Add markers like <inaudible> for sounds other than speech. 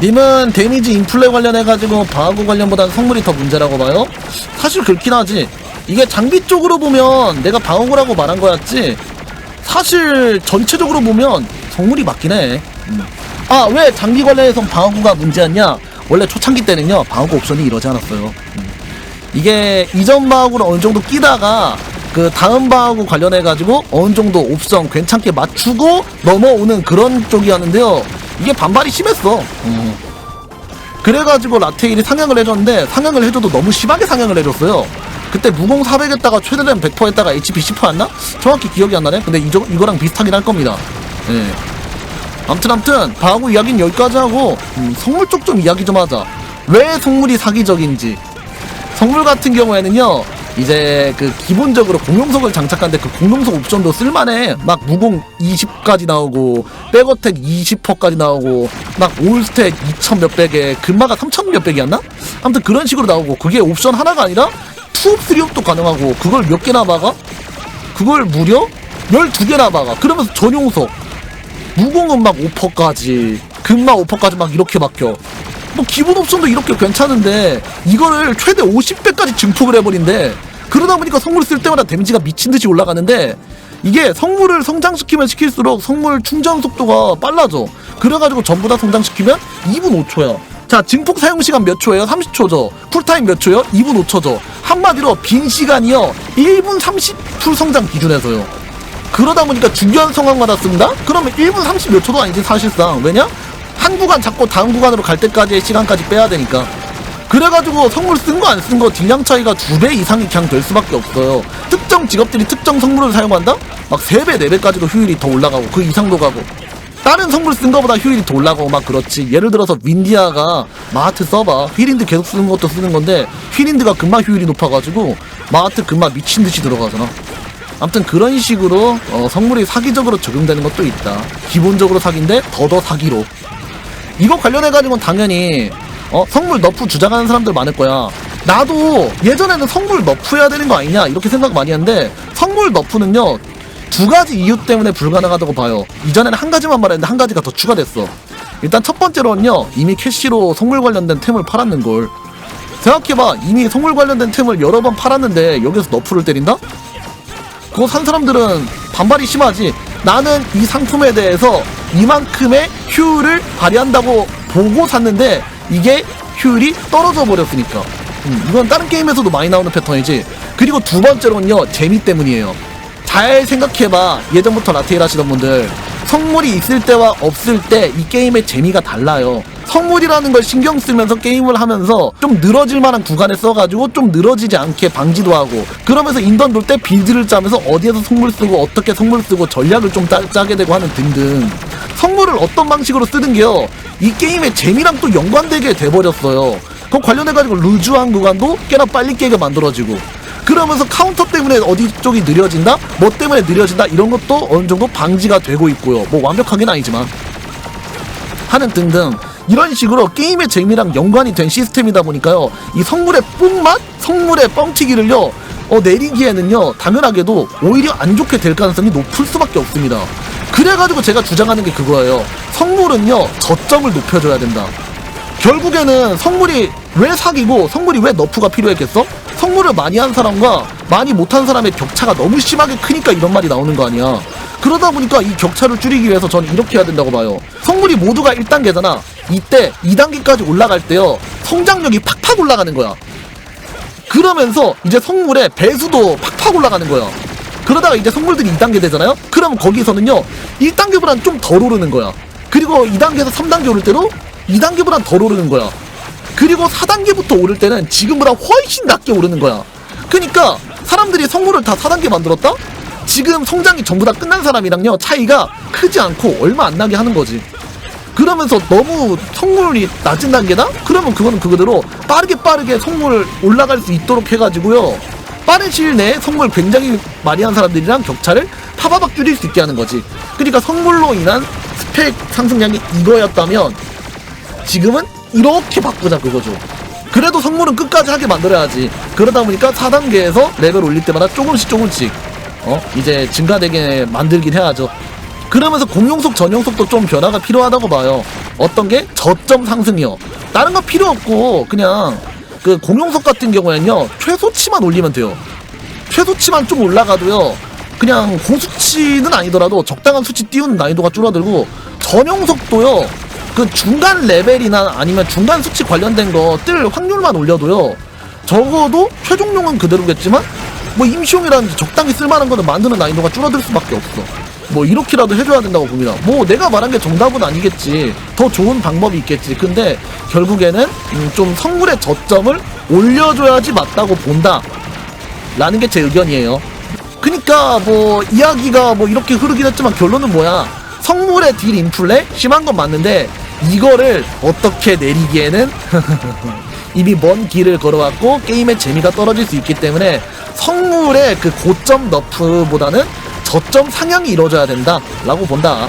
님은 데미지 인플레 관련해가지고 방어구 관련보다는 성물이 더 문제라고 봐요? 사실 그렇긴 하지. 이게 장비 쪽으로 보면 내가 방어구라고 말한 거였지. 사실 전체적으로 보면 성물이 맞긴 해. 음. 아, 왜 장비 관련해서 방어구가 문제였냐? 원래 초창기 때는요, 방어구 옵션이 이러지 않았어요. 음. 이게 이전 방어구를 어느 정도 끼다가 그 다음 방어구 관련해가지고 어느 정도 옵션 괜찮게 맞추고 넘어오는 그런 쪽이었는데요. 이게 반발이 심했어. 음. 그래가지고 라테일이 상향을 해줬는데 상향을 해줘도 너무 심하게 상향을 해줬어요. 그때 무공 400 했다가 최대된 100% 했다가 HP 10%였나? 정확히 기억이 안 나네. 근데 이저, 이거랑 비슷하긴 할 겁니다. 예. 암튼 암튼 방어구 이야기는 여기까지 하고 음, 성물 쪽 좀 이야기 좀 하자. 왜 성물이 사기적인지. 성물 같은 경우에는요 이제 그 기본적으로 공룡석을 장착하는데 그 공룡석 옵션도 쓸만해 막 무공 20까지 나오고 백어택 20%까지 나오고 막 올스택 2000 몇백에 금마가 3000 몇백이었나? 아무튼 그런 식으로 나오고 그게 옵션 하나가 아니라 투업 쓰리업도 가능하고 그걸 몇 개나 박아? 그걸 무려 12개나 박아 그러면서 전용석 무공은 막 5%까지 금마 5%까지 막 이렇게 박혀 뭐 기본 옵션도 이렇게 괜찮은데 이거를 최대 50배까지 증폭을 해버린대 그러다 보니까 성물 쓸 때마다 데미지가 미친듯이 올라가는데 이게 성물을 성장시키면 시킬수록 성물 충전 속도가 빨라져 그래가지고 전부 다 성장시키면 2분 5초야 자 증폭 사용시간 몇 초예요? 30초죠 쿨타임 몇 초요? 2분 5초죠 한마디로 빈 시간이요 1분 30풀 성장 기준에서요 그러다 보니까 중요한 상황마다 쓴다? 그러면 1분 30 몇 초도 아니지 사실상 왜냐? 한 구간 잡고 다음 구간으로 갈 때까지의 시간까지 빼야 되니까. 그래가지고 성물 쓴 거 안 쓴 거 딜량 차이가 두 배 이상이 그냥 될 수밖에 없어요. 특정 직업들이 특정 성물을 사용한다? 막 3배 4배까지도 효율이 더 올라가고 그 이상도 가고. 다른 성물 쓴 거보다 효율이 더 올라가고 막 그렇지. 예를 들어서 윈디아가 마하트 써봐 휘린드 계속 쓰는 것도 쓰는 건데 휘린드가 금방 효율이 높아가지고 마하트 금방 미친듯이 들어가잖아. 아무튼 그런 식으로 어, 성물이 사기적으로 적용되는 것도 있다. 기본적으로 사기인데 더더 사기로 이거 관련해가지고는 당연히 어 성물 너프 주장하는 사람들 많을 거야. 나도 예전에는 성물 너프 해야 되는 거 아니냐 이렇게 생각 많이 했는데 성물 너프는요 두 가지 이유 때문에 불가능하다고 봐요. 이전에는 한 가지만 말했는데 한 가지가 더 추가됐어. 일단 첫 번째로는요 이미 캐시로 성물 관련된 템을 팔았는 걸. 생각해봐. 이미 성물 관련된 템을 여러 번 팔았는데 여기서 너프를 때린다? 그거 산 사람들은 반발이 심하지. 나는 이 상품에 대해서 이만큼의 효율을 발휘한다고 보고 샀는데 이게 효율이 떨어져 버렸으니까. 음, 이건 다른 게임에서도 많이 나오는 패턴이지. 그리고 두 번째로는요, 재미 때문이에요. 잘 생각해봐. 예전부터 라테일 하시던 분들. 성물이 있을 때와 없을 때 이 게임의 재미가 달라요. 성물이라는 걸 신경 쓰면서 게임을 하면서 좀 늘어질 만한 구간에 써가지고 좀 늘어지지 않게 방지도 하고 그러면서 인던 돌 때 빌드를 짜면서 어디에서 성물 쓰고 어떻게 성물 쓰고 전략을 좀 짜, 짜게 되고 하는 등등 성물을 어떤 방식으로 쓰는 게요 이 게임의 재미랑 또 연관되게 돼버렸어요 그 관련해가지고 루즈한 구간도 꽤나 빨리 깨게 만들어지고 그러면서 카운터 때문에 어디 쪽이 느려진다? 뭐 때문에 느려진다? 이런 것도 어느 정도 방지가 되고 있고요. 뭐 완벽하긴 아니지만. 하는 등등. 이런 식으로 게임의 재미랑 연관이 된 시스템이다 보니까요. 이 성물의 뽕맛? 성물의 뻥튀기를요. 어, 내리기에는요. 당연하게도 오히려 안 좋게 될 가능성이 높을 수밖에 없습니다. 그래가지고 제가 주장하는 게 그거예요. 성물은요. 저점을 높여줘야 된다. 결국에는 성물이 왜 사기고 성물이 왜 너프가 필요했겠어? 성물을 많이 한 사람과 많이 못한 사람의 격차가 너무 심하게 크니까 이런 말이 나오는 거 아니야. 그러다 보니까 이 격차를 줄이기 위해서 저는 이렇게 해야 된다고 봐요. 성물이 모두가 1단계잖아. 이때 2단계까지 올라갈 때요. 성장력이 팍팍 올라가는 거야. 그러면서 이제 성물의 배수도 팍팍 올라가는 거야. 그러다가 이제 성물들이 2단계 되잖아요? 그럼 거기서는요, 1단계보단 좀 덜 오르는 거야. 그리고 2단계에서 3단계 오를 때도 2단계보단 덜 오르는 거야. 그리고 4단계부터 오를 때는 지금보다 훨씬 낮게 오르는 거야. 그러니까 사람들이 성물을 다 4단계 만들었다? 지금 성장이 전부 다 끝난 사람이랑요, 차이가 크지 않고 얼마 안 나게 하는 거지. 그러면서 너무 성물이 낮은 단계다? 그러면 그거는 그거대로 빠르게 빠르게 성물 올라갈 수 있도록 해가지고요. 빠른 시일 내에 성물 굉장히 많이 한 사람들이랑 격차를 파바박 줄일 수 있게 하는 거지. 그러니까 성물로 인한 스펙 상승량이 이거였다면 지금은 이렇게 바꾸자 그거죠. 그래도 성물은 끝까지 하게 만들어야지. 그러다 보니까 4단계에서 레벨 올릴 때마다 조금씩 조금씩 어 이제 증가되게 만들긴 해야죠. 그러면서 공용속 전용속도 좀 변화가 필요하다고 봐요. 어떤 게 저점 상승이요. 다른 거 필요 없고 그냥 그 공용속 같은 경우에는요 최소치만 올리면 돼요. 최소치만 좀 올라가도요. 그냥 고수치는 아니더라도 적당한 수치 띄우는 난이도가 줄어들고 전용속도요. 그 중간 레벨이나 아니면 중간 수치 관련된 거 뜰 확률만 올려도요. 적어도 최종용은 그대로겠지만 뭐 임시용이라든지 적당히 쓸만한 거는 만드는 난이도가 줄어들 수밖에 없어. 뭐 이렇게라도 해줘야 된다고 봅니다. 뭐 내가 말한 게 정답은 아니겠지. 더 좋은 방법이 있겠지. 근데 결국에는 음, 좀 성물의 저점을 올려줘야지 맞다고 본다. 라는 게 제 의견이에요. 그니까 뭐 이야기가 뭐 이렇게 흐르긴 했지만 결론은 뭐야? 성물의 딜 인플레 심한 건 맞는데 이거를 어떻게 내리기에는 <laughs> 이미 먼 길을 걸어왔고 게임의 재미가 떨어질 수 있기 때문에 성물의 그 고점 너프보다는 저점 상향이 이루어져야 된다라고 본다.